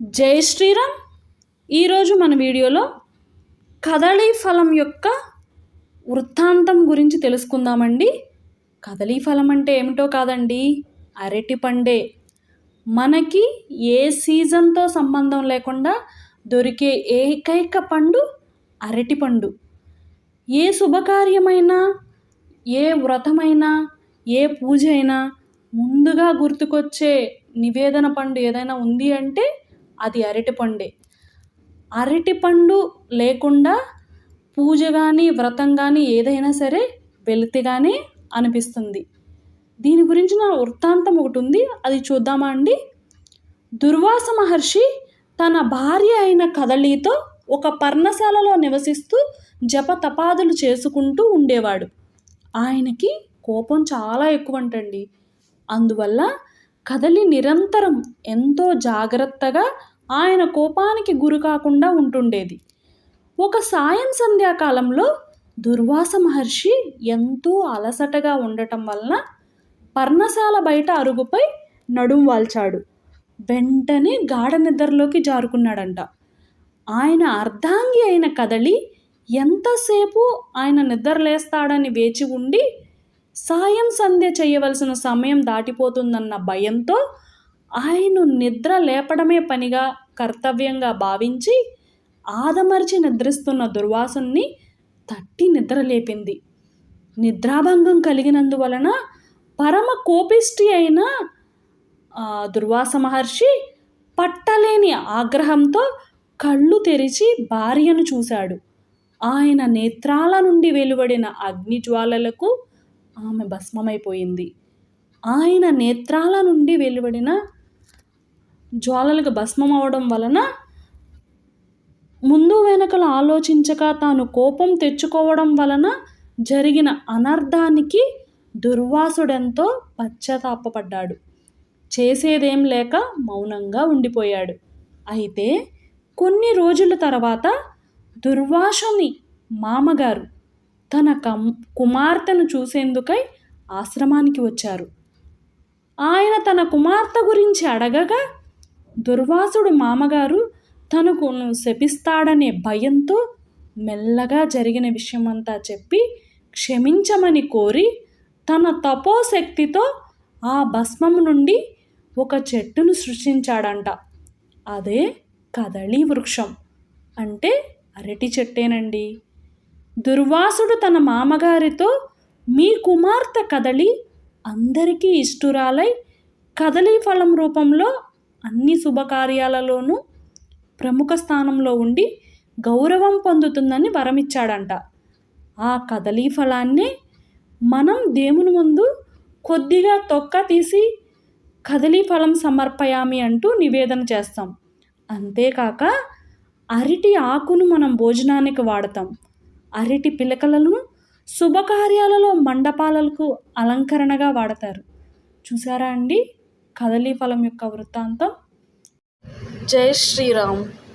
జై శ్రీరామ్. ఈరోజు మన వీడియోలో కదళీ ఫలం యొక్క వృత్తాంతం గురించి తెలుసుకుందామండి. కదళీ ఫలం అంటే ఏమిటో కాదండి అరటి పండే. మనకి ఏ సీజన్తో సంబంధం లేకుండా దొరికే ఏకైక పండు అరటి పండు. ఏ శుభకార్యమైనా ఏ వ్రతమైనా ఏ పూజ అయినా ముందుగా గుర్తుకొచ్చే నివేదన పండు ఏదైనా ఉంది అంటే అది అరటిపండే. అరటిపండు లేకుండా పూజ కానీ వ్రతం కానీ ఏదైనా సరే వెలితిగానే అనిపిస్తుంది. దీని గురించి నా వృత్తాంతం ఒకటి ఉంది. అది చూద్దామా అండి? దుర్వాస మహర్షి తన భార్య అయిన కదలితో ఒక పర్ణశాలలో నివసిస్తూ జప తపాదులు చేసుకుంటూ ఉండేవాడు. ఆయనకి కోపం చాలా ఎక్కువ అంటండి అందువల్ల కదలి నిరంతరం ఎంతో జాగ్రత్తగా ఆయన కోపానికి గురి కాకుండా ఉంటుండేది. ఒక సాయం సంధ్యాకాలంలో దుర్వాస మహర్షి ఎంతో అలసటగా ఉండటం వలన పర్ణశాల బయట అరుగుపై నడుం వాల్చాడు. వెంటనే గాఢ నిద్రలోకి జారుకున్నాడంట. ఆయన అర్ధాంగి అయిన కదలి ఎంతసేపు ఆయన నిద్రలేస్తాడని వేచి ఉండి సాయం సంధ్య చేయవలసిన సమయం దాటిపోతుందన్న భయంతో ఆయన నిద్ర లేపడమే పనిగా కర్తవ్యంగా భావించి ఆదమర్చి నిద్రిస్తున్న దుర్వాసుని తట్టి నిద్ర లేపింది నిద్రాభంగం కలిగినందువలన పరమ కోపిష్టి అయిన దుర్వాస మహర్షి పట్టలేని ఆగ్రహంతో కళ్ళు తెరిచి భార్యను చూశాడు. ఆయన నేత్రాల నుండి వెలువడిన అగ్నిజ్వాలలకు ఆమె భస్మమైపోయింది. ఆయన నేత్రాల నుండి వెలువడిన జ్వాలలకు భస్మం అవడం వలన ముందు వెనకలు ఆలోచించక తాను కోపం తెచ్చుకోవడం వలన జరిగిన అనర్థానికి దుర్వాసుడెంతో పశ్చాత్తాపడ్డాడు చేసేదేం లేక మౌనంగా ఉండిపోయాడు. అయితే కొన్ని రోజుల తర్వాత దుర్వాసుని మామగారు తన కం కుమార్తెను చూసేందుకై ఆశ్రమానికి వచ్చారు. ఆయన తన కుమార్తె గురించి అడగగా దుర్వాసుడు మామగారు తనకు శపిస్తాడనే భయంతో మెల్లగా జరిగిన విషయమంతా చెప్పి క్షమించమని కోరి తన తపోశక్తితో ఆ భస్మం నుండి ఒక చెట్టును సృష్టించాడంట. అదే కదళీ వృక్షం. అంటే అరటి చెట్టేనండి. దుర్వాసుడు తన మామగారితో మీ కుమార్తె కదలి అందరికీ ఇష్టురాలై కదలీ ఫలం రూపంలో అన్ని శుభకార్యాలలోనూ ప్రముఖ స్థానంలో ఉండి గౌరవం పొందుతుందని వరమిచ్చాడంట. ఆ కదలీ ఫలాన్నే మనం దేవుని ముందు కొద్దిగా తొక్క తీసి కదలీ ఫలం సమర్పయామి అంటూ నివేదన చేస్తాం. అంతేకాక అరటి ఆకును మనం భోజనానికి వాడతాం. అరటి పిలకలను శుభకార్యాలలో మండపాలకు అలంకరణగా వాడతారు. చూసారా అండి? కదలీ ఫలం యొక్క వృత్తాంతం. జై శ్రీరామ్.